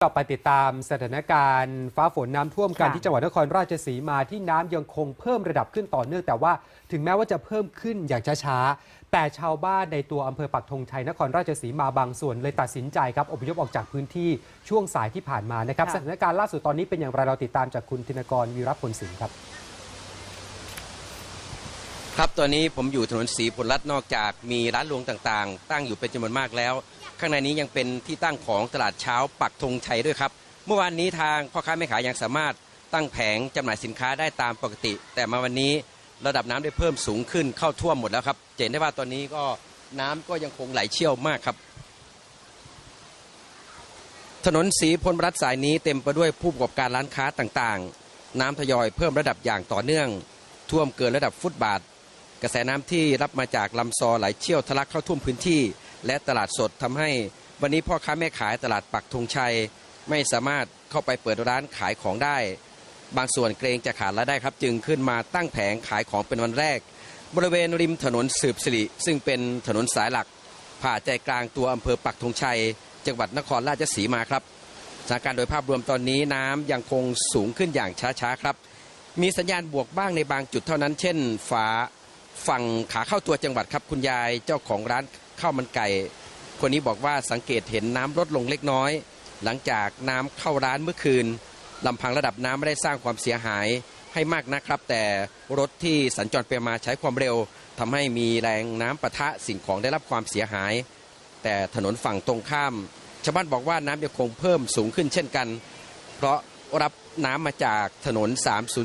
เราไปติดตามสถานการณ์ฟ้าฝนน้ำท่วมกันค่ะที่จังหวัดนครราชสีมาที่น้ำยังคงเพิ่มระดับขึ้นต่อเนื่องแต่ว่าถึงแม้ว่าจะเพิ่มขึ้นอย่างช้าๆแต่ชาวบ้านในตัวอำเภอปักธงชัยนครราชสีมาบางส่วน เลยตัดสินใจครับอพยพออกจากพื้นที่ช่วงสายที่ผ่านมานะครับค่ะสถานการณ์ล่าสุดตอนนี้เป็นอย่างไรเราติดตามจากคุณธินกรวีรพลสิงห์ครับ ครับตอนนี้ผมอยู่ถนนศรีผลรัตน์นอกจากมีร้านรวงต่างๆ ตั้งอยู่เป็นจำนวนมากแล้ว ข้างในนี้ยังเป็นที่ตั้งของตลาดเช้าปักธงชัยด้วยครับ เมื่อวานนี้ทางพ่อค้าแม่ขายยังสามารถตั้งแผงจำหน่ายสินค้าได้ตามปกติ แต่มาวันนี้ระดับน้ำได้เพิ่มสูงขึ้นเข้าท่วมหมดแล้วครับจะเห็นได้ว่าตอนนี้ก็น้ำก็ยังคงไหลเชี่ยวมากครับ ถนนสีพลรัตน์สายนี้เต็มไปด้วยผู้ประกอบการร้านค้าต่างๆ น้ำทยอยเพิ่มระดับอย่างต่อเนื่อง ท่วมเกินระดับฟุตบาท กระแสน้ำที่รับมาจากลำซอไหลเชี่ยวทะลักเข้าท่วมพื้นที่ และตลาดสดทำให้ วันนี้พ่อค้าแม่ขายตลาดปักธงชัย ไม่สามารถเข้าไปเปิดร้านขายของได้ บางส่วนเกรงจะขาดรายได้ครับ จึงขึ้นมาตั้งแผงขายของเป็นวันแรก บริเวณริมถนนสืบสิริซึ่งเป็นถนนสายหลัก ผ่าใจกลางตัวอำเภอปักธงชัย จังหวัดนครราชสีมาครับสถานการณ์โดยภาพรวมตอนนี้น้ำยังคงสูงขึ้นอย่างช้าๆครับ มีสัญญาณบวกบ้างในบางจุดเท่านั้น เช่นฟ้า ฝั่งขาเข้าตัวจังหวัดครับคุณยายเจ้าของร้านข้าวมันไก่ คนนี้บอกว่าสังเกตเห็นน้ำลดลงเล็กน้อย หลังจากน้ำเข้าร้านเมื่อคืนลำพังระดับน้ำไม่ได้สร้างความเสียหายให้มากนะครับ แต่รถที่สัญจรไปมาใช้ความเร็วทำให้มีแรงน้ำปะทะสิ่งของได้รับความเสียหาย แต่ถนนฝั่งตรงข้ามชาวบ้านบอกว่าน้ำยังคงเพิ่มสูงขึ้นเช่นกัน เพราะรับน้ำมาจากถนน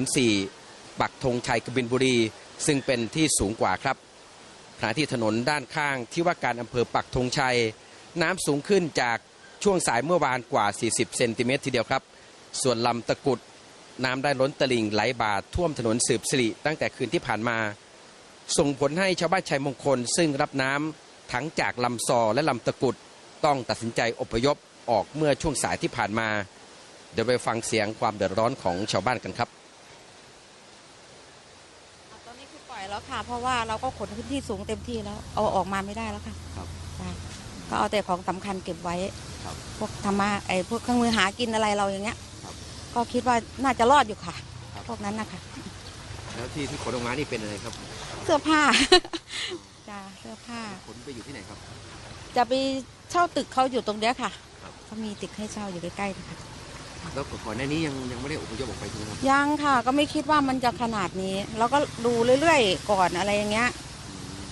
304 ปักธงชัยกบินบุรี ซึ่งเป็นที่สูงกว่าครับขณะที่ถนนด้านข้างที่ว่าการอำเภอปักธงชัย น้ำสูงขึ้นจากช่วงสายเมื่อวานกว่า 40 เซนติเมตรทีเดียวครับ ส่วนลำตะกุดน้ำได้ล้นตลิ่งไหลบาดท่วมถนนสืบสิริตั้งแต่คืนที่ผ่านมา ส่งผลให้ชาวบ้านชัยมงคล ซึ่งรับน้ำทั้งจากลำซอและลำตะกุดต้องตัดสินใจอพยพออกเมื่อช่วงสายที่ผ่านมา เดี๋ยวไปฟังเสียงความเดือดร้อนของชาวบ้านกันครับ ตอนนี้คือปล่อยแล้วค่ะ เพราะว่าเราก็ขนพื้นที่สูงเต็มที่แล้ว เอาออกมาไม่ได้แล้วค่ะครับจ้ะก็เอาแต่ของสำคัญเก็บไว้ครับพวกธรรมะไอ้พวกเครื่องมือหากินอะไรเราอย่างเงี้ยครับก็คิดว่าน่าจะรอดอยู่ค่ะครับพวกนั้นนะคะแล้วที่ที่ขนออกมานี่เป็นอะไรครับ เสื้อผ้าจ้าเสื้อผ้าขนไปอยู่ที่ไหนครับ จะไปเช่าตึกเขาอยู่ตรงเนี้ยค่ะครับเขามีตึกให้เช่าอยู่ใกล้ๆนะคะ แล้วก่อนหน้านี้ยังยังไม่ได้อพยพออกไปใช่ไหมครับยังค่ะก็ไม่คิดว่ามันจะขนาดนี้ เราก็ดูเรื่อยๆก่อนอะไรอย่างเงี้ย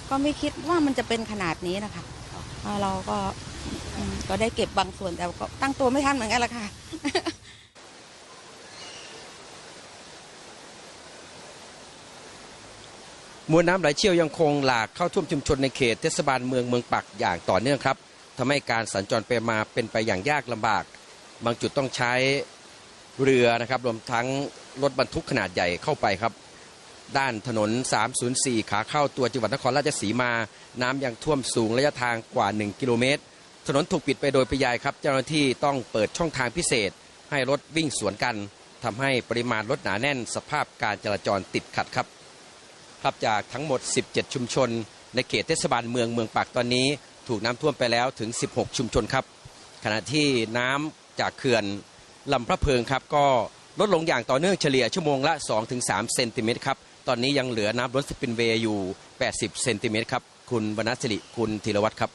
ก็ไม่คิดว่ามันจะเป็นขนาดนี้นะคะครับเอ่อเราก็อืมก็ได้เก็บบางส่วนแต่ก็ตั้งตัวไม่ทันเหมือนกันละค่ะมวลน้ำไหลเชี่ยวยังคงหลากเข้าท่วมชุมชนในเขตเทศบาลเมืองเมืองปักอย่างต่อเนื่องครับทำให้การสัญจรไปมาเป็นไปอย่างยากลำบาก บางจุดต้องใช้เรือนะครับรวมทั้งรถบรรทุกขนาดใหญ่เข้าไปครับ ด้านถนน 304 ขาเข้าตัวจังหวัดนครราชสีมา น้ำยังท่วมสูงระยะทางกว่า 1 กิโลเมตร ถนนถูกปิดไปโดยปริยายครับ เจ้าหน้าที่ต้องเปิดช่องทางพิเศษ ให้รถวิ่งสวนกันทำให้ปริมาณรถหนาแน่น สภาพการจราจรติดขัดครับครับจากทั้งหมด 17 ชุมชน ในเขตเทศบาลเมืองเมืองปากตอนนี้ ถูกน้ำท่วมไปแล้วถึง 16 ชุมชนครับ ขณะที่น้ำ จากเขื่อนลำพระเพิงครับก็ลดลงอย่างต่อเนื่องเฉลี่ยชั่วโมงละ 2-3 เซนติเมตรครับ ตอนนี้ยังเหลือน้ำล้นสปินเวย์อยู่ 80 เซนติเมตรครับ คุณวรรณศิริ คุณธีรวัตรครับ